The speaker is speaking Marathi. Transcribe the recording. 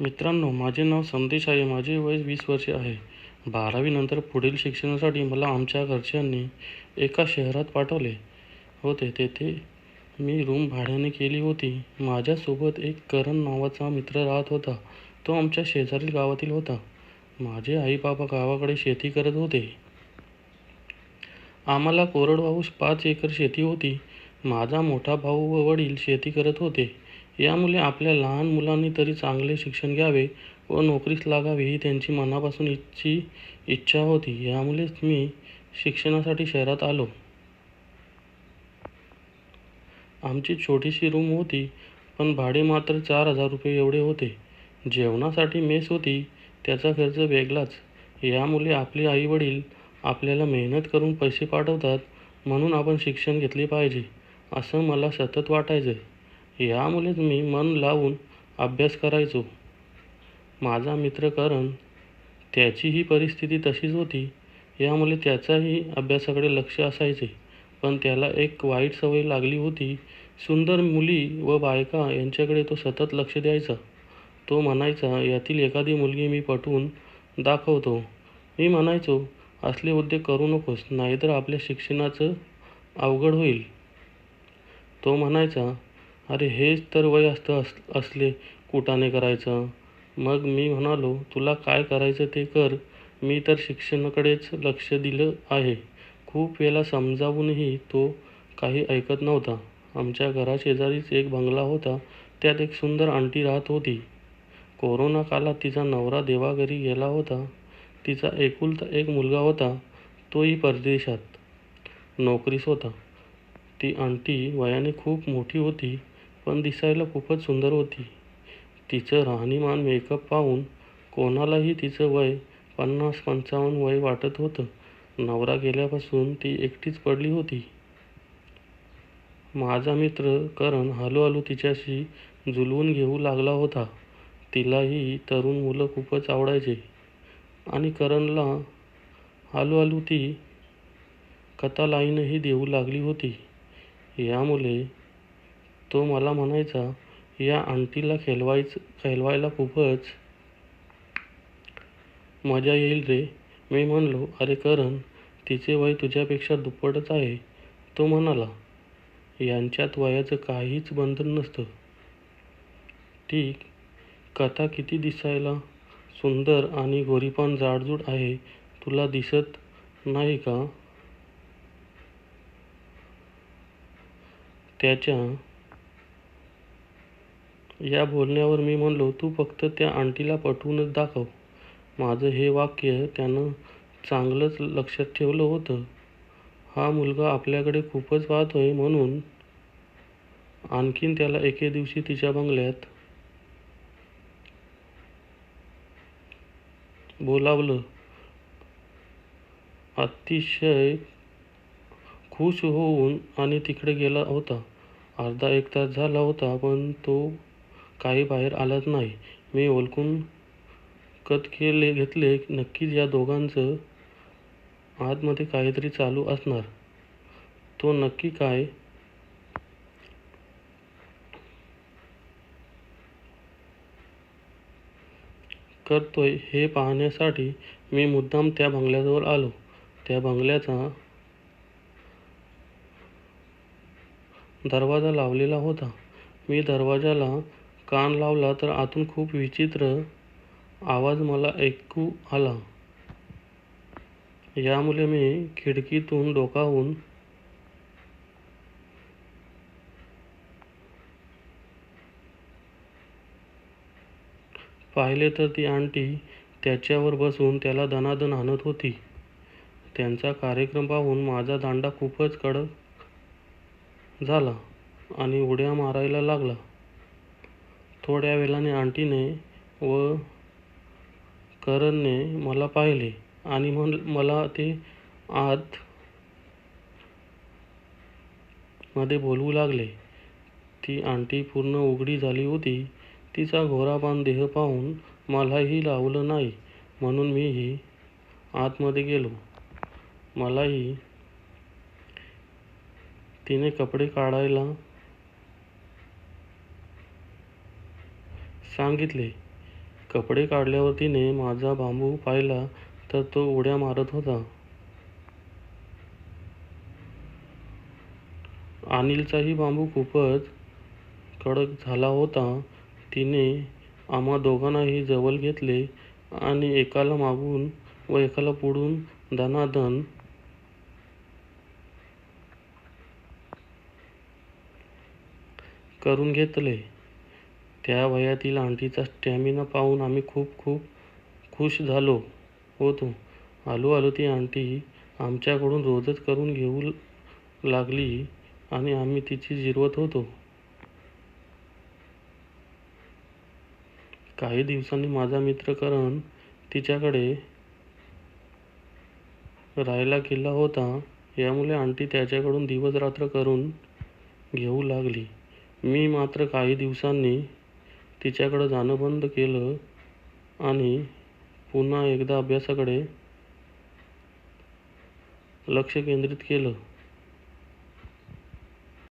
मित्रांनो माझे नाव संदेश आहे. माझे वय वीस वर्षे आहे. बारावीनंतर पुढील शिक्षणासाठी मला आमच्या घरच्यांनी एका शहरात पाठवले होते. तेथे मी रूम भाड्याने केली होती. माझ्यासोबत एक करण नावाचा मित्र राहत होता. तो आमच्या शेजारील गावातील होता. माझे आई बाबा गावाकडे शेती करत होते. आम्हाला कोरडवाहू पाच एकर शेती होती. माझा मोठा भाऊ व वडील शेती करत होते. यामुळे आपल्या लहान मुलांनी तरी चांगले शिक्षण घ्यावे व नोकरीस लागावे ही त्यांची मनापासून इच्छी इच्छा होती. यामुळेच मी शिक्षणासाठी शहरात आलो. आमची छोटीशी रूम होती पण भाडे मात्र चार हजार रुपये एवढे होते. जेवणासाठी मेस होती त्याचा खर्च वेगळाच. यामुळे आपले आईवडील आपल्याला मेहनत करून पैसे पाठवतात म्हणून आपण शिक्षण घेतले पाहिजे असं मला सतत वाटायचं. यामुळेच मी मन लावून अभ्यास करायचो. माझा मित्र करण त्याचीही परिस्थिती तशीच होती. यामुळे त्याचाही अभ्यासाकडे लक्ष असायचे. पण त्याला एक वाईट सवय लागली होती. सुंदर मुली व बायका यांच्याकडे तो सतत लक्ष द्यायचा. तो म्हणायचा यातील एखादी मुलगी मी पटवून दाखवतो. मी म्हणायचो असले उद्योग करू नकोस नाहीतर आपल्या शिक्षणाचं अवघड होईल. तो म्हणायचा अरे हेच तर वय असतं अस असले कुटाणे करायचं. मग मी म्हणालो तुला काय करायचं ते कर. मी तर शिक्षणाकडेच लक्ष दिलं आहे. खूप वेळा समजावूनही तो काही ऐकत नव्हता. आमच्या घराशेजारीच एक बंगला होता. त्यात एक सुंदर आंटी राहत होती. कोरोना काळात तिचा नवरा देवाघरी गेला होता. तिचा एकुलता एक मुलगा होता. तोही परदेशात. नोकरीस होता. ती आंटी वयाने खूप मोठी होती. पण दिसायला खूपच सुंदर होती. तिचं राहणीमान मेकअप पाहून कोणालाही तिचं वय पन्नास पंचावन्न वय वाटत होतं. नवरा गेल्यापासून ती एकटीच पडली होती. माझा मित्र करण हळूहळू तिच्याशी जुळवून घेऊ लागला होता. तिलाही तरुण मुलं खूपच आवडायचे. आणि करणला हळूहळू ती कथालाईनही देऊ लागली होती. यामुळे तो मला म्हणायचा या आंटीला खेळवायचं खेळवायला खूपच मजा येईल रे. मी म्हणलो अरे करण तिचे वय तुझ्यापेक्षा दुप्पटच आहे. तो म्हणाला यांच्यात वयाचं काहीच बंधन नसतं. ती कथा किती दिसायला सुंदर आणि गोरीपान जाडजूड आहे तुला दिसत नाही का? त्याच्या या बोलण्यावर मी म्हणलो तू फक्त त्या आंटीला पटवूनच दाखव. माझं हे वाक्य त्यानं चांगलंच लक्षात ठेवलं होतं. हा मुलगा आपल्याकडे खूपच पाहतोय म्हणून आणखीन त्याला एके दिवशी तिच्या बंगल्यात बोलावलं. अतिशय खुश होऊन आणि तिकडे गेला होता. अर्धा एक तास झाला होता पण तो काही बाहेर आलाच नाही. मी ओळखून कत केले घेतले. नक्कीच या दोघांचं आतमध्ये काहीतरी चालू असणार. तो नक्की काय? करतोय हे पाहण्यासाठी मी मुद्दाम त्या बंगल्याजवळ आलो. त्या बंगल्याचा दरवाजा लावलेला होता. मी दरवाजाला कान लावला तर आतून खूप विचित्र आवाज मला ऐकू आला. यामुळे मी खिडकीतून डोकावून पाहिले तर ती आंटी त्याच्यावर बसून त्याला दणादण आणत होती. त्यांचा कार्यक्रम पाहून माझा दांडा खूपच कडक झाला आणि उड्या मारायला लागला. थोड्या वेळाने आंटीने व करणने मला पाहिले आणि म्हण मला ते आत मध्ये बोलवू लागले. ती आंटी पूर्ण उघडी झाली होती. तिचा घोरापान देह पाहून मलाही लावलं नाही म्हणून मीही आतमध्ये गेलो. मलाही तिने कपडे काढायला सांगितले. कपडे काढल्यावर तिने माझा बांबू पाहिला तर तो उड्या मारत होता. अनिलचाही बांबू खूपच कडक झाला होता. तिने आम्हा दोघांनाही जवळ घेतले आणि एकाला मागून व एकाला पुढून दनादन करून घेतले. त्या वयातील आंटीचा स्टॅमिना पाहून आम्ही खूप खूप खुश झालो होतो. आलो आलो ती आंटी आमच्याकडून रोजच करून घेऊ लागली आणि आम्ही तिची जिरवत होतो. काही दिवसांनी माझा मित्र करण तिच्याकडे राहायला गेला होता. यामुळे आंटी त्याच्याकडून दिवस रात्र करून घेऊ लागली. मी मात्र काही दिवसांनी तिच्याकडं जाणं बंद केलं आणि पुन्हा एकदा अभ्यासाकडे लक्ष केंद्रित केलं.